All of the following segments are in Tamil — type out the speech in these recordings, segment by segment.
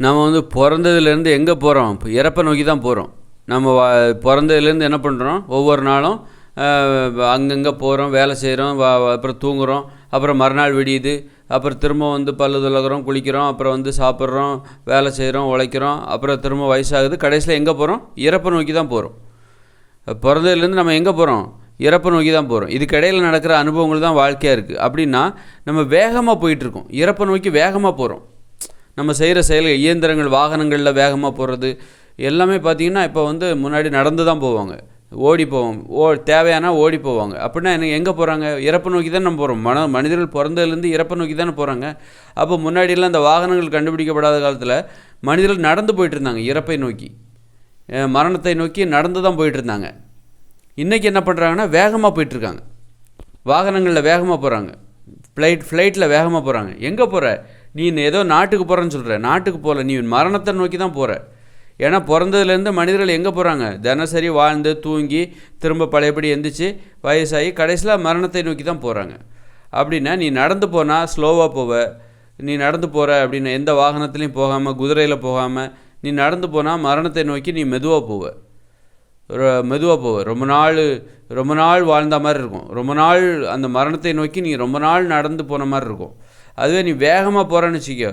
நம்ம வந்து பிறந்ததுலேருந்து எங்கே போகிறோம் இப்போ இறப்பை நோக்கி தான் போகிறோம் நம்ம பிறந்ததுலேருந்து என்ன பண்ணுறோம் ஒவ்வொரு நாளும் அங்கங்கே போகிறோம் வேலை செய்கிறோம் அப்புறம் தூங்குறோம் அப்புறம் மறுநாள் விடியுது அப்புறம் திரும்ப வந்து பல்லு துலகிறோம் குளிக்கிறோம் அப்புறம் வந்து சாப்பிட்றோம் வேலை செய்கிறோம் உழைக்கிறோம் அப்புறம் திரும்ப வயசாகுது. கடைசியில் எங்கே போகிறோம் இறப்பை நோக்கி தான் போகிறோம் பிறந்ததுலேருந்து நம்ம எங்கே போகிறோம் இறப்பை நோக்கி தான் போகிறோம் இதுக்கிடையில் நடக்கிற அனுபவங்கள் தான் வாழ்க்கையாக இருக்குது அப்படின்னா நம்ம வேகமாக போயிட்டுருக்கோம் இறப்பை நோக்கி வேகமாக போகிறோம் நம்ம செய்கிற செயல்கள் இயந்திரங்கள் வாகனங்களில் வேகமாக போகிறது எல்லாமே பார்த்திங்கன்னா இப்போ வந்து முன்னாடி நடந்து தான் போவாங்க. ஓடி போவோம். ஓ தேவையானா ஓடி போவாங்க. அப்படின்னா என்ன எங்கே போகிறாங்க? இறப்பை நோக்கி தான் நம்ம போகிறோம். மன மனிதர்கள் பிறந்ததுலேருந்து இறப்பை நோக்கி தானே போகிறாங்க. அப்போ முன்னாடியெல்லாம் இந்த வாகனங்கள் கண்டுபிடிக்கப்படாத காலத்தில் மனிதர்கள் நடந்து போயிட்டு இருந்தாங்க இறப்பை நோக்கி. மரணத்தை நோக்கி நடந்து தான் போயிட்டு இருந்தாங்க. இன்றைக்கி என்ன பண்ணுறாங்கன்னா வேகமாக போயிட்டுருக்காங்க வாகனங்களில் வேகமாக போகிறாங்க. ஃப்ளைட் ஃப்ளைட்டில் வேகமாக போகிறாங்க. எங்கே போகிற? நீ ஏதோ நாட்டுக்கு போகிறேன்னு சொல்கிற நாட்டுக்கு போகல நீ மரணத்தை நோக்கி தான் போகிற ஏன்னா பிறந்ததுலேருந்து மனிதர்கள் எங்கே போகிறாங்க தினசரி வாழ்ந்து தூங்கி திரும்ப பழையபடி எந்திரிச்சு வயசாகி கடைசியில் மரணத்தை நோக்கி தான் போகிறாங்க அப்படின்னா நீ நடந்து போனால் ஸ்லோவாக போவ. நீ நடந்து போகிற அப்படின்னு எந்த வாகனத்துலேயும் போகாமல் குதிரையில் போகாமல் நீ நடந்து போனால் மரணத்தை நோக்கி நீ மெதுவாக போவ. மெதுவாக போவ. ரொம்ப நாள் ரொம்ப நாள் வாழ்ந்த மாதிரி இருக்கும். ரொம்ப நாள் அந்த மரணத்தை நோக்கி நீ ரொம்ப நாள் நடந்து போன மாதிரி இருக்கும். அதுவே நீ வேகமாக போகிறேன்னு வச்சுக்கோ.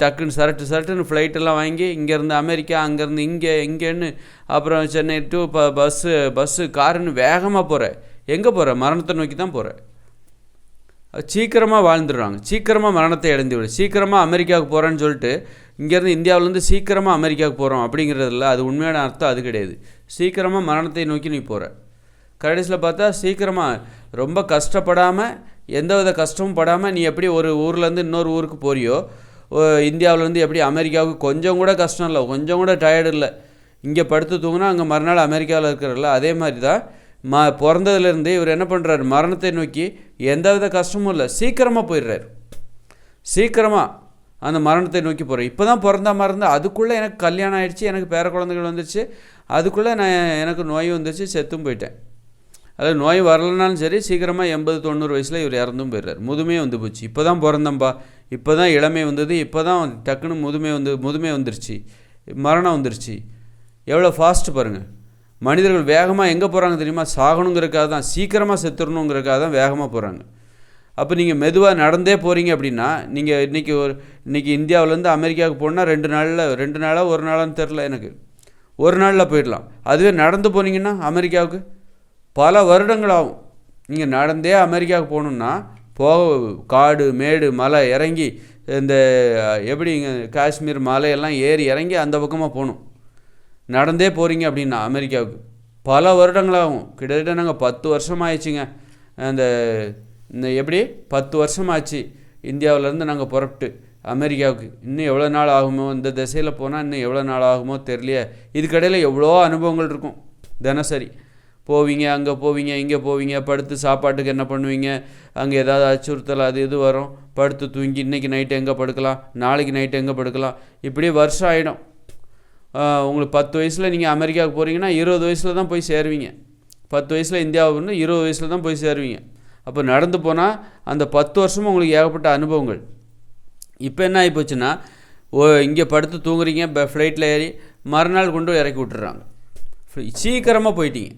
டக்குன்னு சரட்டு சரட்டுன்னு ஃப்ளைட்டெல்லாம் வாங்கி இங்கேருந்து அமெரிக்கா அங்கேருந்து இங்கே இங்கேன்னு அப்புறம் சென்னை டு ப பஸ்ஸு பஸ்ஸு காருன்னு வேகமாக போகிற எங்கே போகிற மரணத்தை நோக்கி தான் போகிற சீக்கிரமாக வாழ்ந்துடுறாங்க. சீக்கிரமாக மரணத்தை அடைந்து விடு. சீக்கிரமாக அமெரிக்காவுக்கு போகிறேன்னு சொல்லிட்டு இங்கேருந்து இந்தியாவிலேருந்து சீக்கிரமாக அமெரிக்காவுக்கு போகிறோம் அப்படிங்கிறதுல அது உண்மையான அர்த்தம் அது கிடையாது. சீக்கிரமாக மரணத்தை நோக்கி நீ போகிற கடைசியில் பார்த்தா சீக்கிரமாக ரொம்ப கஷ்டப்படாமல் எந்தவித கஷ்டமும் படாமல் நீ எப்படி ஒரு ஊர்லேருந்து இன்னொரு ஊருக்கு போறியோ ஓ- இந்தியாவிலேருந்து எப்படி அமெரிக்காவுக்கு கொஞ்சம் கூட கஷ்டம் இல்லை கொஞ்சம் கூட டயர்டு இல்லை. இங்கே படுத்து தூங்கினா அங்கே மறுநாள் அமெரிக்காவில் இருக்கிறல்ல அதே மாதிரி தான் ம பிறந்ததுலேருந்து இவர் என்ன பண்ணுறாரு மரணத்தை நோக்கி எந்தவித கஷ்டமும் இல்லை சீக்கிரமாக போயிடுறாரு. சீக்கிரமாக அந்த மரணத்தை நோக்கி போகிறேன் இப்போ தான் பிறந்தா மறந்து அதுக்குள்ளே எனக்கு கல்யாணம் ஆகிடுச்சி எனக்கு பேர குழந்தைகள் வந்துருச்சு அதுக்குள்ளே நான் எனக்கு நோய் வந்துருச்சு செத்தும் போயிட்டேன். அதாவது நோய் வரலனாலும் சரி சீக்கிரமாக எண்பது தொண்ணூறு வயசில் இவர் இறந்தும் போயிடுறார். முதுமையே வந்து போச்சு. இப்போ தான் பிறந்தம்பா. இப்போ தான் இளமை வந்தது. இப்போ தான் டக்குன்னு முதுமை வந்து முதுமை வந்துருச்சு. மரணம் வந்துருச்சு. எவ்வளோ ஃபாஸ்ட் பாருங்கள் மனிதர்கள் வேகமாக எங்கே போகிறாங்க தெரியுமா? சாகணுங்கிறக்காக தான் சீக்கிரமாக செத்துடணுங்கிறக்காக தான் வேகமாக போகிறாங்க அப்போ நீங்கள் மெதுவாக நடந்தே போகிறீங்க அப்படின்னா நீங்கள் இன்றைக்கி ஒரு இன்றைக்கி இந்தியாவிலேருந்து அமெரிக்காவுக்கு போனால் ரெண்டு நாளில் ரெண்டு நாளாக ஒரு நாளான்னு தெரில எனக்கு. ஒரு நாளில் போயிடலாம். அதுவே நடந்து போனீங்கன்னா அமெரிக்காவுக்கு? பல வருடங்கள் ஆகும் நீங்கள் நடந்தே அமெரிக்காவுக்கு போகணுன்னா போக காடு மேடு மலை இறங்கி இந்த எப்படி இங்கே காஷ்மீர் மலையெல்லாம் ஏறி இறங்கி அந்த பக்கமாக போகணும். நடந்தே போகிறீங்க அப்படின்னா அமெரிக்காவுக்கு. பல வருடங்களாகும். கிட்டத்தட்ட நாங்கள் பத்து வருஷம் ஆயிடுச்சுங்க அந்த இந்த எப்படி? பத்து வருஷம் ஆச்சு இந்தியாவிலேருந்து நாங்கள் புறப்பட்டு அமெரிக்காவுக்கு. இன்னும் எவ்வளோ நாள் ஆகுமோ இந்த திசையில் போனால் இன்னும் எவ்வளோ நாள் ஆகுமோ தெரியலையே. இதுக்கடையில் எவ்வளோ அனுபவங்கள் இருக்கும். தினசரி. போவீங்க அங்கே போவீங்க இங்கே போவீங்க படுத்து சாப்பாட்டுக்கு என்ன பண்ணுவீங்க? அங்கே ஏதாவது அச்சுறுத்தல் அது இது வரும். படுத்து தூங்கி இன்றைக்கி நைட்டு எங்கே படுக்கலாம்? நாளைக்கு நைட்டு எங்கே படுக்கலாம்? இப்படியே வருஷம் ஆகிடும் உங்களுக்கு பத்து வயசில் நீங்கள் அமெரிக்காவுக்கு போகிறீங்கன்னா இருபது வயசில் தான் போய் சேருவீங்க. பத்து வயசில் இந்தியாவுக்கு இருபது வயசில் தான் போய் சேருவீங்க. அப்போ நடந்து போனால் அந்த பத்து வருஷமும் உங்களுக்கு ஏகப்பட்ட அனுபவங்கள். இப்போ என்ன ஆகி போச்சுன்னா ஓ இங்கே படுத்து தூங்குறீங்க ஃப்ளைட்டில் ஏறி மறுநாள் கொண்டு இறக்கி விட்டுறாங்க. சீக்கிரமாக போயிட்டீங்க.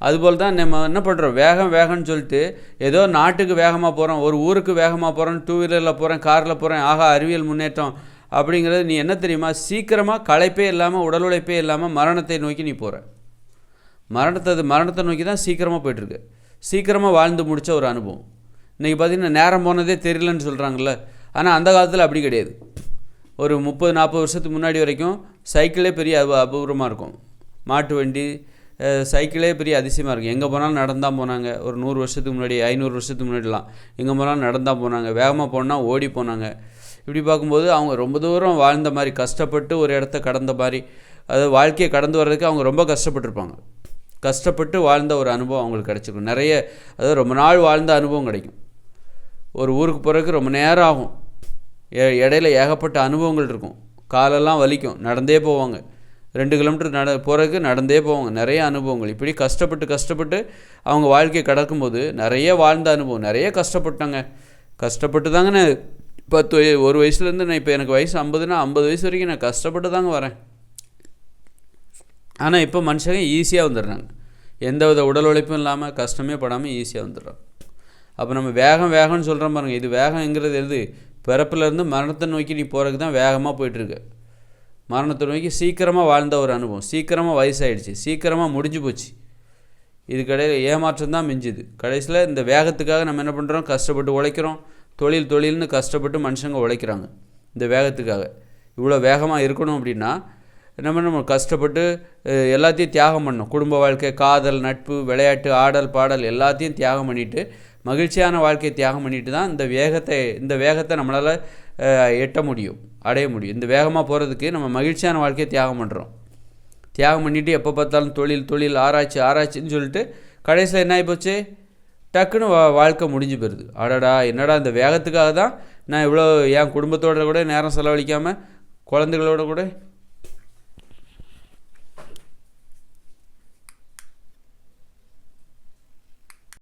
அதுபோல் தான் நம்ம என்ன பண்ணுறோம் வேகம் வேகம்னு சொல்லிட்டு ஏதோ நாட்டுக்கு வேகமாக போகிறோம் ஒரு ஊருக்கு வேகமாக போகிறோம் டூ வீலரில் போகிறேன் காரில் போகிறேன் ஆகா அறிவியல் முன்னேற்றம் அப்படிங்கிறது நீ என்ன தெரியுமா? சீக்கிரமாக களைப்பே இல்லாமல் உடல் உழைப்பே இல்லாமல் மரணத்தை நோக்கி நீ போகிற மரணத்தை மரணத்தை நோக்கி தான் சீக்கிரமாக போயிட்டுருக்கு. சீக்கிரமாக வாழ்ந்து முடித்த ஒரு அனுபவம். இன்றைக்கி பார்த்தீங்கன்னா நேரம் போனதே தெரியலன்னு சொல்கிறாங்கல்ல ஆனால் அந்த காலத்தில் அப்படி கிடையாது. ஒரு முப்பது நாற்பது வருஷத்துக்கு முன்னாடி வரைக்கும் சைக்கிளே பெரிய அபூர்வமாக இருக்கும். மாட்டு வண்டி சைக்கிளே பெரிய அதிசயமாக இருக்கும் எங்கே போனாலும் நடந்தால் போனாங்க. ஒரு நூறு வருஷத்துக்கு முன்னாடி ஐநூறு வருஷத்துக்கு முன்னாடிலாம். எங்கே போனாலும் நடந்தால் போனாங்க. வேகமாக போனால் ஓடி போனாங்க. இப்படி பார்க்கும்போது அவங்க ரொம்ப தூரம் வாழ்ந்த மாதிரி கஷ்டப்பட்டு ஒரு இடத்த கடந்த மாதிரி அதாவது வாழ்க்கையை கடந்து வர்றதுக்கு அவங்க ரொம்ப கஷ்டப்பட்டிருப்பாங்க. கஷ்டப்பட்டு வாழ்ந்த ஒரு அனுபவம் அவங்களுக்கு கிடச்சிருக்கும். நிறைய அதாவது ரொம்ப நாள் வாழ்ந்த அனுபவம் கிடைக்கும். ஒரு ஊருக்கு போகிறதுக்கு ரொம்ப நேரம் ஆகும். இடையில ஏகப்பட்ட அனுபவங்கள் இருக்கும். காலெல்லாம் வலிக்கும். நடந்தே போவாங்க. ரெண்டு கிலோமீட்டர் நட போகிறதுக்கு நடந்தே போவாங்க. நிறைய அனுபவங்கள். இப்படி கஷ்டப்பட்டு கஷ்டப்பட்டு அவங்க வாழ்க்கையை கடக்கும்போது நிறைய வாழ்ந்த அனுபவம். நிறைய கஷ்டப்பட்டாங்க. கஷ்டப்பட்டு தாங்கண்ணே. பத்து ஒரு வயசுலேருந்து நான் இப்போ எனக்கு வயசு ஐம்பதுனா ஐம்பது வயசு வரைக்கும் நான் கஷ்டப்பட்டு தாங்க வரேன். ஆனால் இப்போ மனுஷங்க ஈஸியாக வந்துடுறாங்க. எந்த வித உடல் உழைப்பும் இல்லாமல் கஷ்டமே படாமல் ஈஸியாக வந்துடுறாங்க. அப்போ நம்ம வேகம் வேகம்னு சொல்கிறோம் பாருங்கள் இது வேகங்கிறது எது? பிறப்புலேருந்து மரணத்தை நோக்கி நீ போகிறதுக்கு தான் வேகமாக போயிட்டுருக்கு மரணத்தை நோக்கி சீக்கிரமாக வாழ்ந்த ஒரு அனுபவம். சீக்கிரமாக வயசாகிடுச்சு சீக்கிரமாக முடிஞ்சு போச்சு. இதுக்கடையில் ஏமாற்றம் தான் மிஞ்சுது. கடைசியில் இந்த வேகத்துக்காக நம்ம என்ன பண்ணுறோம் கஷ்டப்பட்டு உழைக்கிறோம். தொழில் தொழில்னு கஷ்டப்பட்டு மனுஷங்க உழைக்கிறாங்க. இந்த வேகத்துக்காக. இவ்வளோ வேகமாக இருக்கணும் அப்படின்னா நம்ம நம்ம கஷ்டப்பட்டு எல்லாத்தையும் தியாகம் பண்ணணும். குடும்ப வாழ்க்கை காதல் நட்பு விளையாட்டு ஆடல் பாடல் எல்லாத்தையும் தியாகம் பண்ணிவிட்டு மகிழ்ச்சியான வாழ்க்கையை தியாகம் பண்ணிட்டு தான் இந்த வேகத்தை இந்த வேகத்தை நம்மளால் எட்ட முடியும் அடைய முடியும். இந்த வேகமாக போகிறதுக்கு நம்ம மகிழ்ச்சியான வாழ்க்கையை தியாகம் பண்ணுறோம் தியாகம் பண்ணிவிட்டு எப்போ பார்த்தாலும் தொழில் தொழில் ஆராய்ச்சி ஆராய்ச்சின்னு சொல்லிட்டு கடைசியில் என்ன ஆகிப்போச்சு டக்குன்னு வா வாழ்க்கை முடிஞ்சு போயிடுது அடடா என்னடா இந்த வேகத்துக்காக தான் நான் இவ்வளோ என் குடும்பத்தோட கூட நேரம் செலவழிக்காமல் குழந்தைகளோட கூட